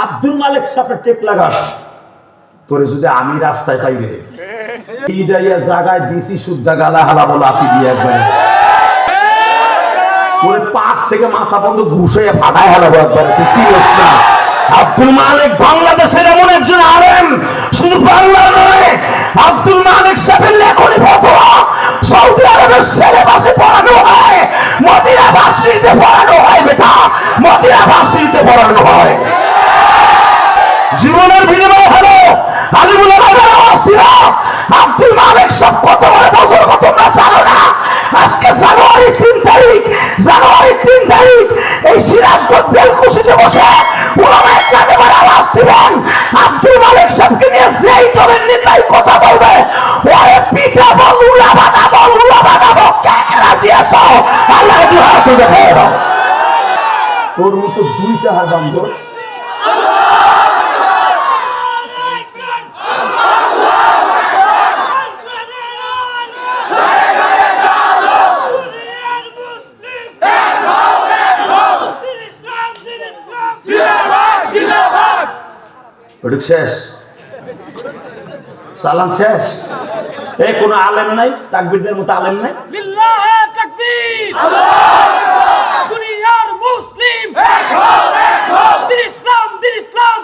আব্দুল মালিক সাহেবের টেক লাগাস। তোরে যদি আমি রাস্তায় পাই রে। এইটাইয়া জায়গায় দিছি শুদ্ধা গালা হালা বলা দিয়ে একবার। তোরে থেকে মাথা বন্ধ ঘুষে ফাটায় হালাবো একবার। না? আব্দুল মালিক বাংলাদেশের এমন একজন আলেম, শুধু বাংলা নয়, আব্দুল মালিক সাহেবের লেখনী ফতোয়া, সৌদি আরবের সিলেবাসে পড়ানো হয় মদিনা পড়ানো হয়, বেটা। মদিনা ভার্সিটিতে পড়ানো হয়। জীবনের বিনিময় হলো আলিমুল আমাদের অস্থির। আব্দুল মালিক সব কত বছর কত তোমরা জানো না। আজকে জানুয়ারি তিন তারিখ, জানুয়ারি তিন তারিখ, এই সিরাজগঞ্জ বেলকুশিতে বসে ওনারা একেবারে আওয়াজ দিবেন আব্দুল মালিক সাহেবকে নিয়ে যেই দলের নেতাই কথা বলবে, ওরে পিঠা বল, উলা বানাবো উলা বানাবো রাজি আছো? আল্লাহ দুহাত ফেলো তোর মতো দুইটা হার ওটুক শেষ? সালাম শেষ? এই কোনো আলেম নাই? তাকবীরদের মতো আলেম নাই? তাকবীর। দুনিয়ার মুসলিম। দিন ইসলাম দিন ইসলাম।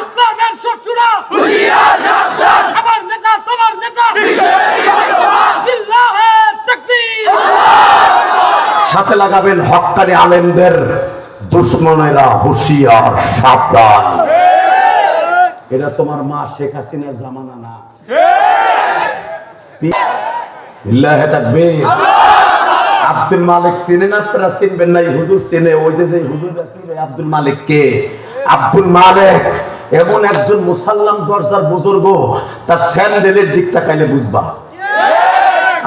ইসলামের শত্রুরা। আমার নেতা তোমার নেতা। তাকবীর। সাথে লাগাবেন হক্কানি আলেমদের। দুশ্মনেরা হুশিয়ার সাবধান। এটা তোমার মা শেখ হাসিনার জামানা না। আব্দুল মালিক চিনেন আপনারা চিনবেন না হুজুর চিনে। ওই যে যে হুজুর আব্দুল মালিক কে? আব্দুল মালিক। এমন একজন মুসাল্লাম দরজার বুজুর্গ তার স্যান্ডেলের দিক তাকাইলে বুঝবা।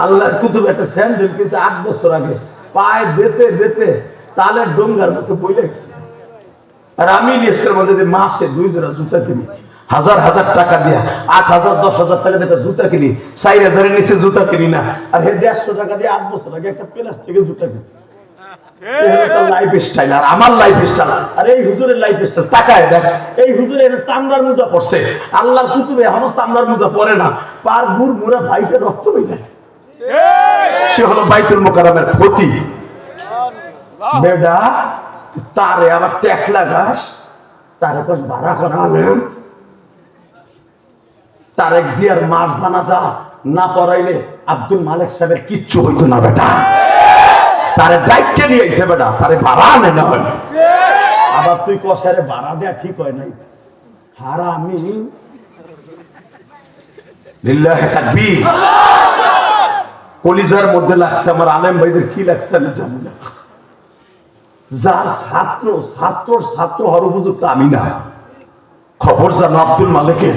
আল্লাহর কুতুব একটা স্যান্ডেল কিনছে আট বছর আগে। পায়ে বেতে বেতে তালের ডোঙ্গার মতো বইলে গেছে। আর আমি ইলিয়াসের মধ্যে যে মাসে দুই জোড়া জুতা কিনি। হাজার হাজার টাকা দিয়া আট হাজার দশ হাজার টাকা দিয়ে জুতা কিনি। চার হাজারের নিচে জুতা কিনি না। আর হে দেড়শো টাকা দিয়ে আট বছর আগে একটা প্লাস্টিকের জুতা কিনছি। লাইফ স্টাইল আর আমার লাইফ স্টাইল আর এই হুজুরের লাইফ স্টাইল তাকায় দেখ এই হুজুরের চামড়ার মোজা পড়ছে আল্লাহর কুতুবে এখনও চামড়ার মোজা পরে না। পার গুড় মুড়া ভাইটা রক্ত বেরিয়ে সে হলো বাইতুল মোকারমের ক্ষতি বেডা তারে আবার ট্যাক লাগাস তারে তো ভাড়া করা আলেম তারেক জিয়ার মার জানাজা না পড়াইলে আব্দুল মালিক সাহেবের কিচ্ছু হইতো না, বেটা। তারে দায়িত্বে নিয়ে আইছে, বেটা। তারে ভাড়া আনে না আবার তুই কষারে ভাড়া দেয়া ঠিক হয় নাই। হারা আমি কলিজার মধ্যে লাগছে আমার আলেম ভাইদের কি লাগছে আমি জানি না। যার ছাত্র ছাত্র ছাত্র হওয়ার উপযুক্ত আমি না। খবর জানো আব্দুল মালিকের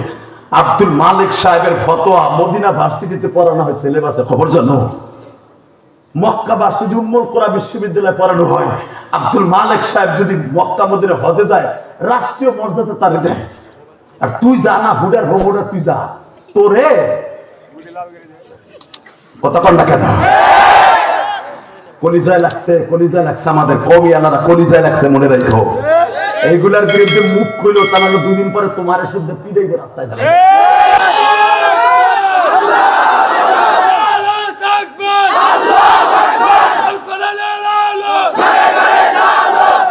আব্দুল মালিক সাহেবের ফতোয়া মদিনা ভার্সিটিতে পড়ানো হয়, সিলেবাসে। খবর জানো? মক্কা ভার্সিটি উম্মুল কোরা বিশ্ববিদ্যালয়ে পড়ানো হয়। আব্দুল মালিক সাহেব যদি মক্কা মদিনা হদে যায়, রাষ্ট্রীয় মর্যাদা তারে দেয়। আর তুই যা না, হুডার ভোগোটা তুই যা। তোরে কথা কন না কেন? কলিজায় লাগছে কলিজায় লাগছে আমাদের কবি আলাদা কলিজায় লাগছে মনে রাখো। এইগুলার বিরুদ্ধে মুখ খুলো তা দুদিন দুই দিন পরে তোমার শুদ্ধ পিড়ে রাস্তায় দাঁড়াবে আল্লাহু তাকবীর আল্লাহু আকবার আল কোরআন আলো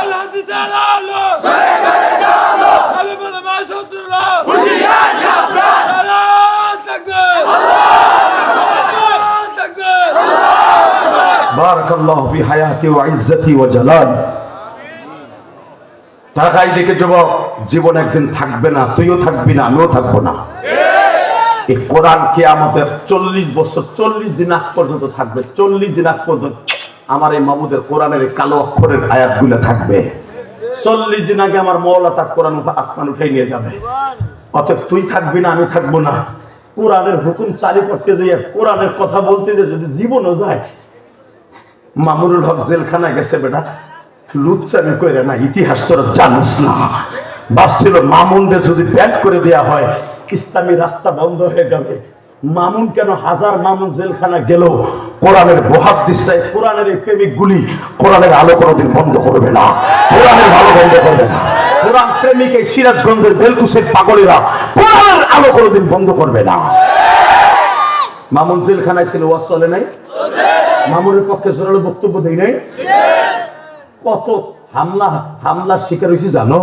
আল হাদিস আলো ঘরে ঘরে আলো আলিমুল মাসুদুল্লাহ হুশিয়ার সাবধান আল্লাহু তাকবীর আল্লাহু তাকবীর হায়াতি ওয়া ইজ্জতি ওয়া জালালি। তাকাই দেখে যুবক, জীবন একদিন থাকবে না, তুইও থাকবি না, আমিও থাকব না। এই কোরআন আমাদের চল্লিশ বছর, চল্লিশ দিন আগ পর্যন্ত থাকবে, চল্লিশ দিন আগ পর্যন্ত আমার এই মামুদের কোরআনের কালো অক্ষরের আয়াতগুলো থাকবে। চল্লিশ দিন আগে আমার মৌলা তার কোরআন আসমান উঠে নিয়ে যাবে। অতএব তুই থাকবি না, আমি থাকব না। কোরআনের হুকুম চালু করতে যাইয়া কোরআনের কথা বলতে যে যদি জীবনও যায় মামুনুল হক জেলখানায় গেছে বেটা। লুচ্চামি করে না, ইতিহাস তোরা জানুস না। ভাবছিল মামুনরে যদি ব্যান করে দেয়া হয়, ইসলামী রাস্তা বন্ধ হয়ে যাবে। মামুন কেন হাজার মামুন জেলখানা গেল? কোরআনের বহাত দিচ্ছে, কোরআনের এই প্রেমিক গুলি কোরআনের আলো কোনোদিন বন্ধ করবে না। কোরআনের ভালো বন্ধ করবে না। কোরআন প্রেমিক এই সিরাজগঞ্জের বেলকুশের পাগলেরা, কোরআনের আলো কোনোদিন বন্ধ করবে না। মামুন জেলখানায় ছিল ওয়াজ চলে নাই? মামুনের পক্ষে জোরালো বক্তব্য দেই নাই? কত হামলা, হামলার শিকার হয়েছি জানো?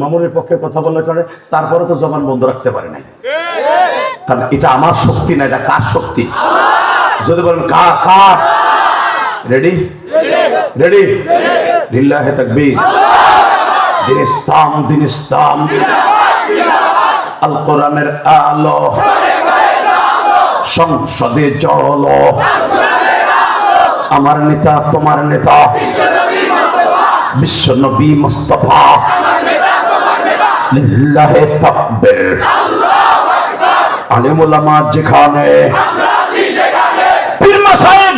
মামুনের পক্ষে কথা বলার কারণে তারপরে তো জবান বন্ধ রাখতে পারে নাই। কারণ এটা আমার শক্তি না, এটা কার শক্তি? যদি বলেন কার কার রেডি রেডি লিল্লাহে তাকবীর দিন ইসলাম দিন ইসলাম আল কোরআনের আলো। সংসদে জল। আমার নেতা তোমার নেতা বিশ্ব নবী মুস্তফা লিল্লাহে তাকবীর আলিম উলামা যেখানে পীর মাসায়েব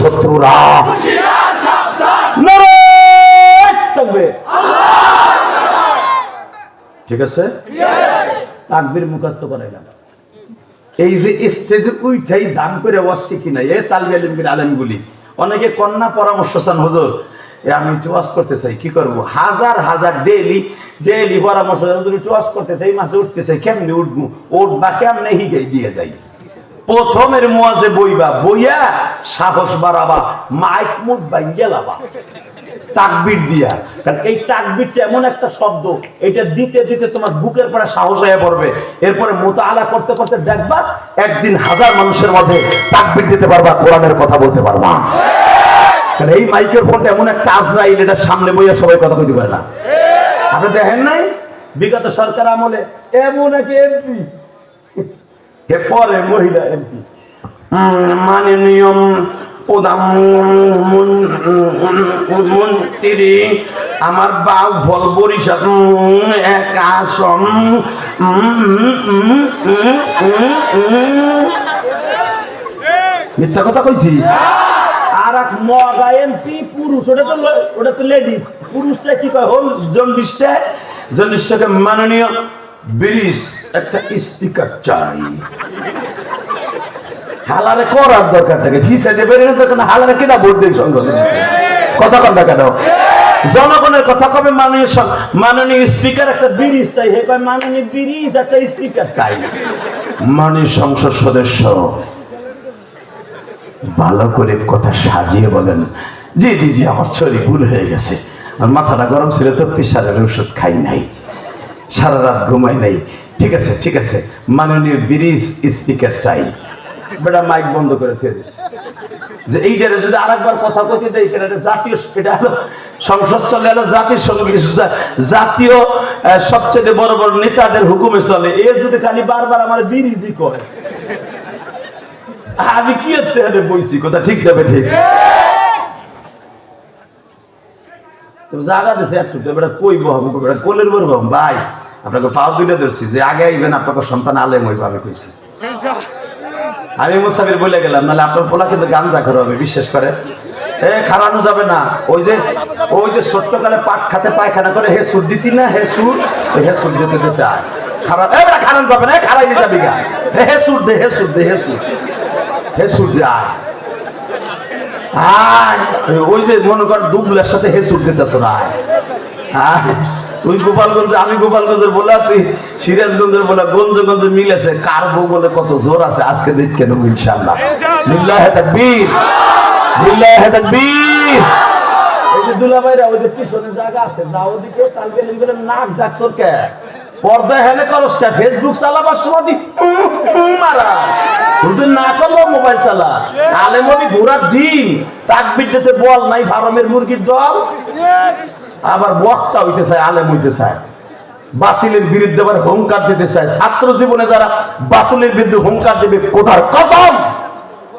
শত্রুরা নারায়ে তাকবীর। ঠিক আছে? তাকবীর মুখস্থ করাইলাম এই যে স্টেজে উইঠাই দান করে ওয়াজ শিখি না, এ তালবে আলিমগির আলেমগুলি অনেকে কন্যা পরামর্শ চান, হুজুর আমি একটু করতে চাই, কি করব? হাজার হাজার ডেইলি ডেইলি পরামর্শ একটু ওয়াজ করতে চাই মাসে উঠতে চাই, কেমনি উঠবো? উঠবা কেমনে হিগে দিয়ে যাই? প্রথমের মোয়াজে বইবা, বইয়া সাহস বাড়াবা, মাইক মুখ বাইঙ্গে লাবা। তাকবির দিয়া। কারণ এই তাকবিরটা এমন একটা শব্দ, এটা দিতে দিতে তোমার বুকের পরে সাহস হয়ে পড়বে। এরপরে মোতালা করতে করতে দেখবা একদিন হাজার মানুষের মাঝে তাকবির দিতে পারবা, কোরআনের কথা বলতে পারবা। কারণ এই মাইকের ফোনটা এমন একটা আজরাইল, এটা সামনে বইয়া সবাই কথা কইতে পারে না। আপনি দেখেন নাই? বিগত সরকার আমলে এমন এক এমপি পরে মহিলা এমপি। মাননীয় প্রধানমন্ত্রী আমার বাউ ফল বরিশাল। মিথ্যা কথা কইছি? আর এক মগা এমপি পুরুষ, ওটা তো ওটা তো লেডিস পুরুষটা কি কয়? হোল জন্ডিসটা? জন্ডিসটাকে মাননীয় ব্রিজ একটা স্পিকার চাই। হালারে করার দরকার থাকে। দেবে না তখন হালারে কিনা ভোট দিয়ে সংসদে। কথা কথা কেন জনগণের কথা কবে মাননীয় মাননীয় স্পিকার একটা ব্রিজ চাই, হে কয় মাননীয় ব্রিজ একটা স্পিকার চাই। মাননীয় সংসদ সদস্য, ভালো করে কথা সাজিয়ে বলেন। জি জি জি, আমার শরীর ভুল হয়ে গেছে। আর মাথাটা গরম ছিল তো প্রেশারের ওষুধ খাই নাই। সারা রাত ঘুমাই নাই। ঠিক আছে ঠিক আছে। মাননীয় ব্রিজ স্পিকার চাই। বেটা মাইক বন্ধ করে ছেড়ে দিছে। যে এইটারে যদি আরেকবার কথা কইতে দেয় এটা জাতীয় এটা হলো সংসদ চলে এলো জাতীয় সংগীত জাতীয় সবচেয়ে বড় বড় নেতাদের হুকুমে চলে। এ যদি খালি বারবার আমার বিরিজি করে আমি কি করতে হবে বইছি? কথা ঠিক যাবে ঠিক? জায়গা দিছে একটু এবার কই বহম কোলের বর ভাই। আপনাকে পাও দুইটা ধরছি, যে আগে আইবেন আপনাকে সন্তান আলেম হইব, আমি কইছি। আমি মুসাফির বলে গেলাম, নাহলে আপনার পোলা কিন্তু গাঞ্জা খাওয়া হবে, বিশ্বাস করে এ খারানো যাবে না। ওই যে ওই যে ছোট্টকালে পাট খাতে পায়খানা করে হে সুর দিতি না হে সুর হে সুর দিতে দিতে আয়। খারাপ খারান যাবে না খারাই যাবি গা। হে সুর দে হে সুর দে হে সুর হে সুর দে, আয়। ওই যে মনে কর দুবলের সাথে হে সুর দিতেছ না, আয়। আয়। তুই গোপালগঞ্জ, আমি গোপালগঞ্জের বলা, তুই সিরাজগঞ্জের বলা গঞ্জ গঞ্জ মিলেছে। কার বউ বলে কত জোর আছে, আজকে দেখতে নেব ইনশাল্লাহ জায়গা আছে পর্দা কে ফেসবুক চালাবার মারা। না মোবাইল চালা। বল নাই ফার্মের মুরগির দল। আবার বক্তা হইতে চায় আলেম হইতে চায়। বাতিলের বিরুদ্ধে আবার হুঙ্কার দিতে চায়। ছাত্র জীবনে যারা বাতিলের বিরুদ্ধে হুঙ্কার দেবে কোথার কসম?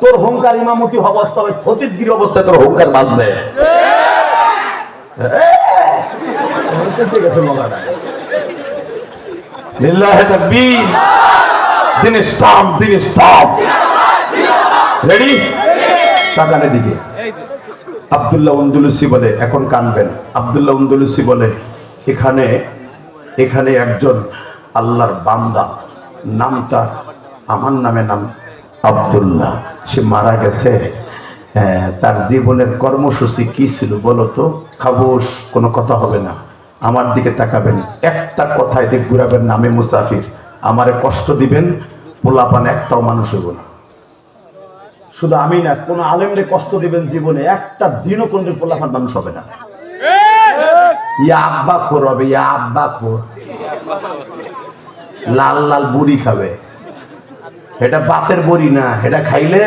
তোর হুঙ্কার ইমামতি অবস্থা হবে ফতিরগিরি অবস্থায় তোর হুঙ্কার বাজবে দিন ইসলাম দিন ইসলাম রেডি তাকানের দিকে। আব্দুল্লাহ উন্দুলুসি বলে, এখন কানবেন। আব্দুল্লাহ উন্দুলুসি বলে, এখানে এখানে একজন আল্লাহর বান্দা, নামটা আমার নামে নাম আব্দুল্লাহ। সে মারা গেছে। তার জীবনের কর্মসূচি কি ছিল বলো তো? খাবোস কোনো কথা হবে না। আমার দিকে তাকাবেন। একটা কথায় দিক ঘুরাবেন নামে মুসাফির। আমারে কষ্ট দিবেন, পোলাপান একটাও মানুষ হইব না। শুধু আমি না, কোন আলেমরে কষ্ট দিবেন জীবনে, একটা দিনও কোন পোলাপান মানুষ হবে না। ইয়া আব্বা খোর হবে, ইয়া আব্বা খোর। লাল লাল বুড়ি খাবে। এটা বাতের বড়ি না, এটা খাইলে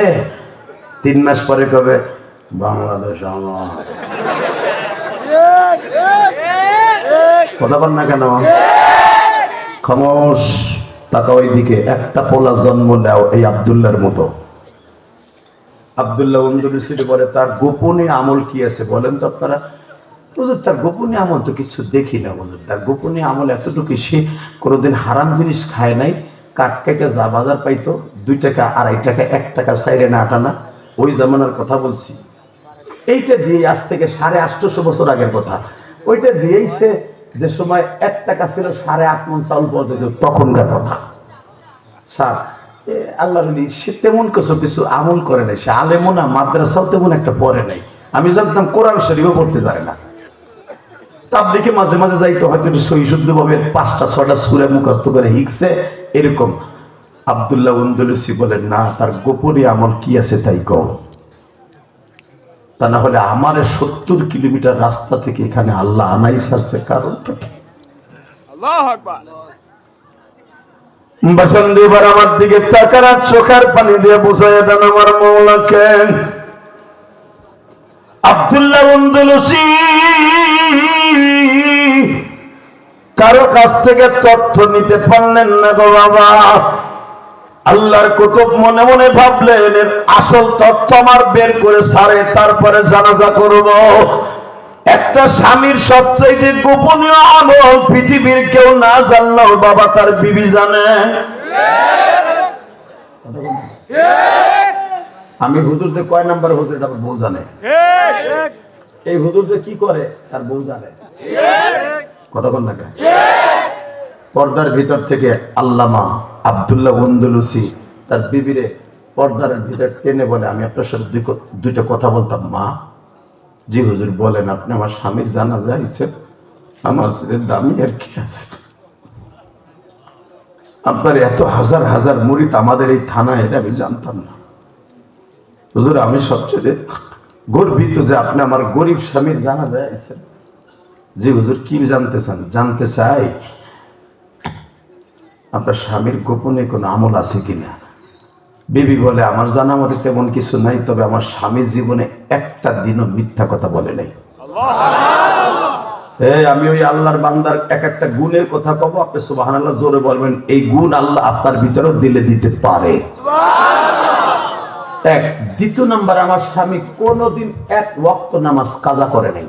তিন মাস পরে কবে বাংলাদেশ কথা বল না কেন? খমস টাকা ওইদিকে একটা পোলা জন্ম নেও এই আবদুল্লার মতো। আবদুল্লাহ অন্দুলিসিটি বলে, তার গোপনে আমল কি আছে বলেন তো আপনারা? হুজুর, তার গোপনে আমল তো কিছু দেখি না হুজুর। তার গোপনে আমল এতটুকু, সে কোনোদিন হারাম জিনিস খায় নাই। কাঠ যা বাজার পাইতো, দুই টাকা, আড়াই টাকা, এক টাকা, সাইডে না আটানা ওই জামানার কথা বলছি। এইটা দিয়ে আজ থেকে সাড়ে আটশোশো বছর আগের কথা। ওইটা দিয়েই সে যে সময় এক টাকা ছিল, সাড়ে আট মন চাউল পাওয়া যেত, তখনকার কথা। স্যার আল্লাহ সে তেমন কিছু কিছু আমল করে নাই, সে আলেমও না, মাদ্রাসাও তেমন একটা পড়ে নাই। আমি জানতাম কোরআন শরীফও পড়তে পারে না। তাবলিকে মাঝে মাঝে যাইতো হয়তো একটু শুদ্ধ ভাবে পাঁচটা ছটা সুরে মুখস্থ করে হিকছে, এরকম। আবদুল্লাহ উন্দুলসি বলেন না, তার গোপনে আমল কি আছে তাই কম তা না হলে আমার সত্তর কিলোমিটার রাস্তা থেকে এখানে আল্লাহ আনাই সারছে, কারণটা কি? আল্লাহু আমার দিকে তাকার চোখের পানি দিয়ে দেন আমার মৌলাকে। আব্দুল্লাহ কারও কাছ থেকে তথ্য নিতে পারলেন না গো বাবা। আল্লাহর কুতুব মনে মনে ভাবলেন আসল তথ্য আমার বের করে সারে, তারপরে জানাজা করব। একটা স্বামীর সবচাইতে গোপনীয় আমল পৃথিবীর কেউ না জানলেও বাবা তার বিবি জানে। আমি হুজুর যে কয় নাম্বার হুজুর এটা বউ জানে? এই হুজুর যে কি করে? তার বউ জানে। না কেন? পর্দার ভিতর থেকে আল্লামা আব্দুল্লাহ বন্দুলুসি তার বিবিরে পর্দার ভিতর টেনে বলে, আমি আপনার সাথে দুইটা কথা বলতাম, মা। জি হুজুর বলেন, আপনি আমার স্বামীর জানা যাইছে আমার দামি আর কি আছে? আপনার এত হাজার হাজার মুরিদ আমাদের এই থানায়, এটা আমি জানতাম না। হুজুর, আমি সবচেয়ে গর্বিত যে আপনি আমার গরিব স্বামীর জানা যাইছেন জি হুজুর, কি জানতে চান? জানতে চাই, আপনার স্বামীর গোপনে কোনো আমল আছে কিনা? বিবি বলে আমার জানা মতে তেমন কিছু নাই তবে আমার স্বামীর জীবনে একটা দিনও মিথ্যা কথা বলে নাই। আমি ওই আল্লাহর বান্দার এক একটা গুণের কথা কব আপনি সুবাহান আল্লাহ জোরে বলবেন এই গুণ আল্লাহ আপনার ভিতরেও দিলে দিতে পারে। এক দ্বিতীয় নাম্বার আমার স্বামী কোনোদিন এক ওয়াক্ত নামাজ কাজা করে নাই।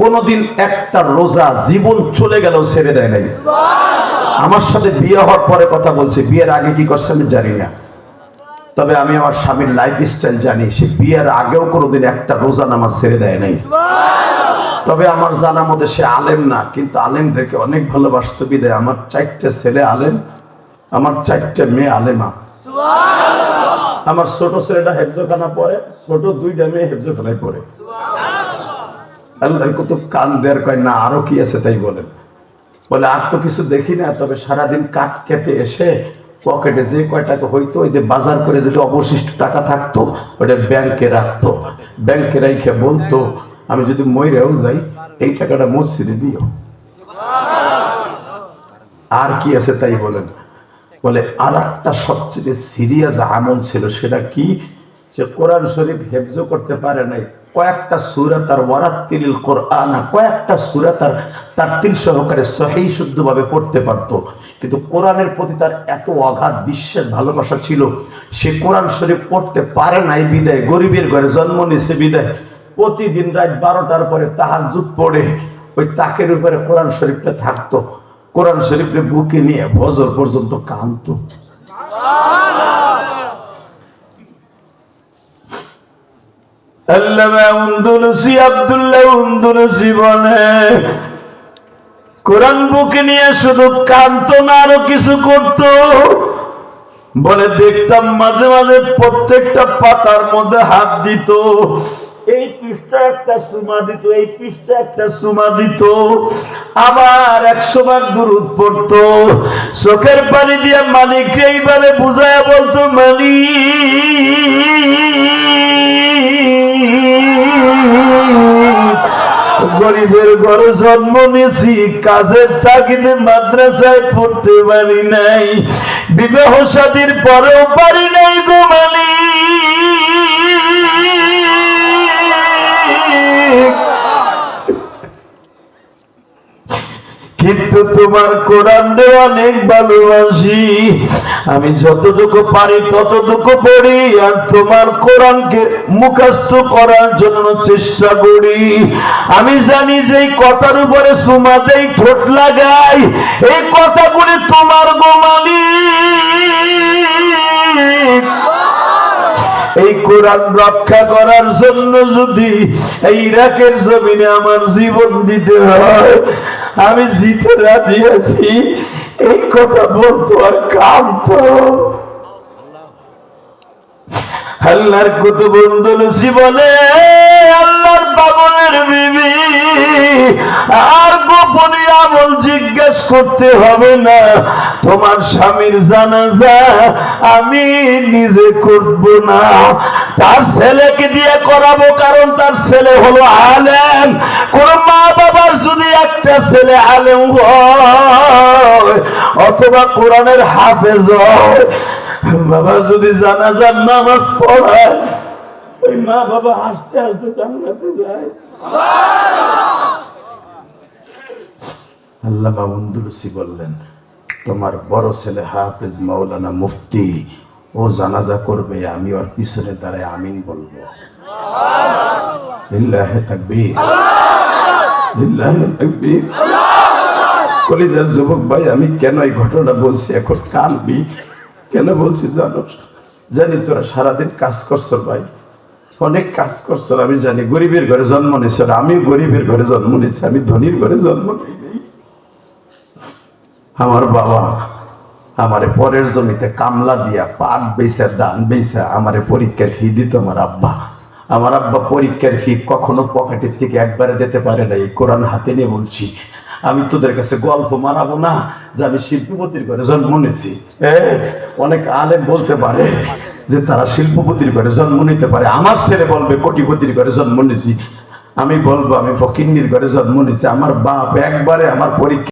কোনোদিন একটা রোজা জীবন চলে গেলেও ছেড়ে দেয় নাই। আমার সাথে বিয়ে হওয়ার পরে কথা বলছে, বিয়ের আগে কি করছে আমি জানি না। তবে আমি আমার স্বামীর লাইফ স্টাইল জানি, সে বিয়ের আগেও কোনোদিন একটা রোজা নামাজ ছেড়ে দেয় নাই। তবে আমার জানা মতে সে আলেম না, কিন্তু আলেমদেরকে অনেক ভালোবাসতে বিদায়। আমার চারটে ছেলে আলেম, আমার চারটে মেয়ে আলেমা। আমার ছোট ছেলেটা হেফজোখানা পড়ে, ছোট দুইটা মেয়ে হেফজোখানায় পড়ে। আল্লাহর কত কান দেয়ার কয়, না, আরও কি আছে তাই বলেন। বলে, আর তো কিছু দেখি না, তবে সারাদিন কাঠ কেটে এসে পকেটে যে কয় টাকা হইতো, ওই যে বাজার করে যেটা অবশিষ্ট টাকা থাকতো, ওটা ব্যাংকে রাখতো। ব্যাংকে রাইখে বলতো, আমি যদি ময়রাও যাই, এই টাকাটা মসজিদে দিও। আর কি আছে তাই বলেন? বলে আর একটা সবচেয়ে সিরিয়াস আমল ছিল সেটা কি? সে কোরআন শরীফ হেফজো করতে পারে নাই। কয়েকটা সুরা তার ওয়ারাত্তিল কোরআন, কয়েকটা সুরা তার তার সহকারে সহি শুদ্ধভাবে পড়তে পারত। কিন্তু কোরআনের প্রতি তার এত অগাধ বিশ্বের ভালোবাসা ছিল, সে কোরআন শরীফ পড়তে পারে নাই বিদায়, গরিবের ঘরে জন্ম নিছে বিদায়। প্রতিদিন রাত বারোটার পরে তাহার যুগ পড়ে, ওই তাকের উপরে কোরআন শরীফটা থাকতো। কোরআন শরীফে বুকে নিয়ে ভজর পর্যন্ত কান্ত বলে দেখতাম মাঝে মাঝে প্রত্যেকটা পাতার মধ্যে হাত দিত। এই পৃষ্ঠা একটা সুমা দিত, এই পৃষ্ঠা একটা সুমা দিত। আবার একশো বার দূরত পড়তো। চোখের পানি দিয়ে মালিক এইবারে বুঝায় বলতো, মালিক গরিবের ঘরে জন্ম নিয়েছি, কাজের তাগিদে মাদ্রাসায় পড়তে পারি নাই। বিবাহ সাদীর পরেও পারি নাই গো মালিক। কিন্তু তোমার কোরআন অনেক ভালোবাসি। আমি যতটুকু পারি ততটুকু পড়ি আর তোমার কোরআনকে মুখস্থ করার জন্য চেষ্টা করি। আমি জানি যে কথার উপরে সুমা ঠোঁট লাগাই। এই কথাগুলি তোমার গোমালি এই কোরআন রক্ষা করার জন্য যদি এই ইরাকের জমিনে আমার জীবন দিতে হয় আমি জিতে রাজি আছি। এই কথা বলতো আর কামতো আল্লাহর কত বন্ধু বলে আল্লাহর বাবনের বিবি। আর গোপনে আমল জিজ্ঞেস করতে হবে না। তোমার স্বামীর জানাজা আমি নিজে করব না। তার ছেলেকে দিয়ে করাবো কারণ তার ছেলে হলো আলেম। কোন মা বাবার যদি একটা ছেলে আলেম হয়, অথবা কোরআনের হাফেজ হয়, বাবা যদি জানাজার নামাজ পড়ায় ওই মা বাবা হাসতে হাসতে জান্নাতে যায়। বললেন, তোমার বড় ছেলে হাফেজ মাওলানা মুফতি, ও জানাজা করবে, আমি ওর পিছনে দাঁড়ায় আমিন বলব। কলিজার যুবক ভাই, আমি কেন এই ঘটনা বলছি? এখন কানবি? কেন বলছি জানো? জানি তোরা সারাদিন কাজ করছ ভাই। অনেক কাজ করছ, আমি জানি, গরিবের ঘরে জন্ম নিয়েছ আমি গরিবের ঘরে জন্ম নিয়েছি, আমি ধনীর ঘরে জন্ম নিই আমার বাবা আমারে পরের জমিতে কামলা দিয়া পাট বেচা দান বেচা আমারে পরীক্ষার ফি দিত আমার আব্বা। আমার আব্বা পরীক্ষার ফি কখনো পকেটের থেকে একবারে দিতে পারে না এই কোরআন হাতে নিয়ে বলছি। আমি তোদের কাছে গল্প মারাবো না যে আমি শিল্পপতির ঘরে জন্ম নিয়েছি। অনেক আলেম বলতে পারে। যে তারা শিল্পপতির ঘরে জন্ম নিতে পারে। আমার ছেলে বলবে, কোটিপতির ঘরে জন্ম নিয়েছি আমি বলব, আমি ফকিন্নির ঘরে জন্ম নিয়েছি আমার বাপ একবারে আমার পরীক্ষা